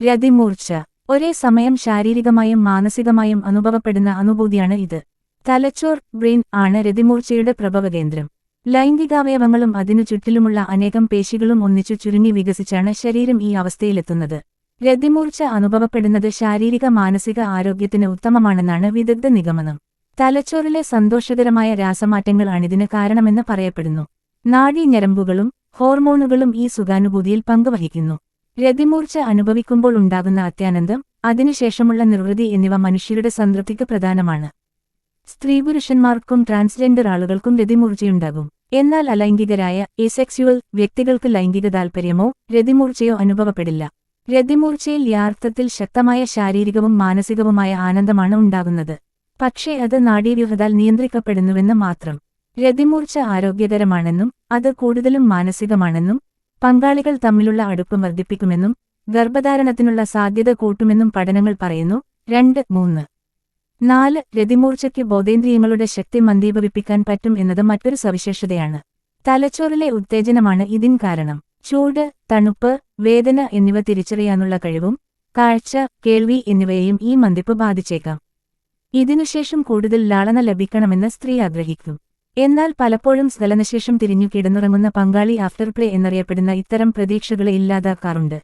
രതിമൂർച്ച. ഒരേ സമയം ശാരീരികമായും മാനസികമായും അനുഭവപ്പെടുന്ന അനുഭൂതിയാണ് ഇത്. തലച്ചോർ ബ്രെയിൻ ആണ് രതിമൂർച്ചയുടെ പ്രഭവകേന്ദ്രം ലൈംഗികാവയവങ്ങളും അതിനു ചുറ്റിലുമുള്ള അനേകം പേശികളും ഒന്നിച്ചു ചുരുങ്ങി വികസിച്ചാണ് ശരീരം ഈ അവസ്ഥയിലെത്തുന്നത്. രതിമൂർച്ച അനുഭവപ്പെടുന്നത് ശാരീരിക മാനസിക ആരോഗ്യത്തിന് ഉത്തമമാണെന്നാണ് വിദഗ്ധ നിഗമനം. തലച്ചോറിലെ സന്തോഷകരമായ രാസമാറ്റങ്ങളാണിതിന് കാരണമെന്ന് പറയപ്പെടുന്നു. നാഡീ നാഡീഞരമ്പുകളും ഹോർമോണുകളും ഈ സുഖാനുഭൂതിയിൽ പങ്കുവഹിക്കുന്നു. രതിമൂർച്ച അനുഭവിക്കുമ്പോൾ ഉണ്ടാകുന്ന അത്യാനന്ദം അതിനുശേഷമുള്ള നിർവൃതി എന്നിവ മനുഷ്യരുടെ സംതൃപ്തിക്ക് പ്രധാനമാണ്. സ്ത്രീപുരുഷന്മാർക്കും ട്രാൻസ്ജെൻഡർ ആളുകൾക്കും രതിമൂർച്ചയുണ്ടാകും. എന്നാൽ അലൈംഗികരായ എസെക്സ്യുവൽ വ്യക്തികൾക്ക് ലൈംഗിക താൽപ്പര്യമോ രതിമൂർച്ചയോ അനുഭവപ്പെടില്ല. രതിമൂർച്ചയിൽ യാർത്ഥത്തിൽ ശക്തമായ ശാരീരികവും മാനസികവുമായ ആനന്ദമാണ് ഉണ്ടാകുന്നത്. പക്ഷേ അത് നാഡീവ്യൂഹത്താൽ നിയന്ത്രിക്കപ്പെടുന്നുവെന്ന് മാത്രം. രതിമൂർച്ച ആരോഗ്യകരമാണെന്നും അത് കൂടുതലും മാനസികമാണെന്നും പങ്കാളികൾ തമ്മിലുള്ള അടുപ്പം വർദ്ധിപ്പിക്കുമെന്നും ഗർഭധാരണത്തിനുള്ള സാധ്യത കൂട്ടുമെന്നും പഠനങ്ങൾ പറയുന്നു. രണ്ട് മൂന്ന്. നാല് രതിമൂർച്ചയ്ക്ക് ബോധേന്ദ്രിയങ്ങളുടെ ശക്തി മന്ദീഭവിപ്പിക്കാൻ പറ്റും എന്നത് മറ്റൊരു സവിശേഷതയാണ്. തലച്ചോറിലെ ഉത്തേജനമാണ് ഇതിൻ കാരണം. ചൂട് തണുപ്പ് വേദന എന്നിവ തിരിച്ചറിയാനുള്ള കഴിവും കാഴ്ച കേൾവി എന്നിവയെയും ഈ മന്ദിപ്പ് ബാധിച്ചേക്കാം. ഇതിനുശേഷം കൂടുതൽ ലാളന ലഭിക്കണമെന്ന് സ്ത്രീ ആഗ്രഹിക്കും. എന്നാൽ പലപ്പോഴും സ്ഥലനശേഷം തിരിഞ്ഞു കിടന്നുറങ്ങുന്ന പങ്കാളി ആഫ്റ്റർ പ്ലേ എന്നറിയപ്പെടുന്ന ഇത്തരം പ്രതീക്ഷകളെ ഇല്ലാതാക്കാറുണ്ട്.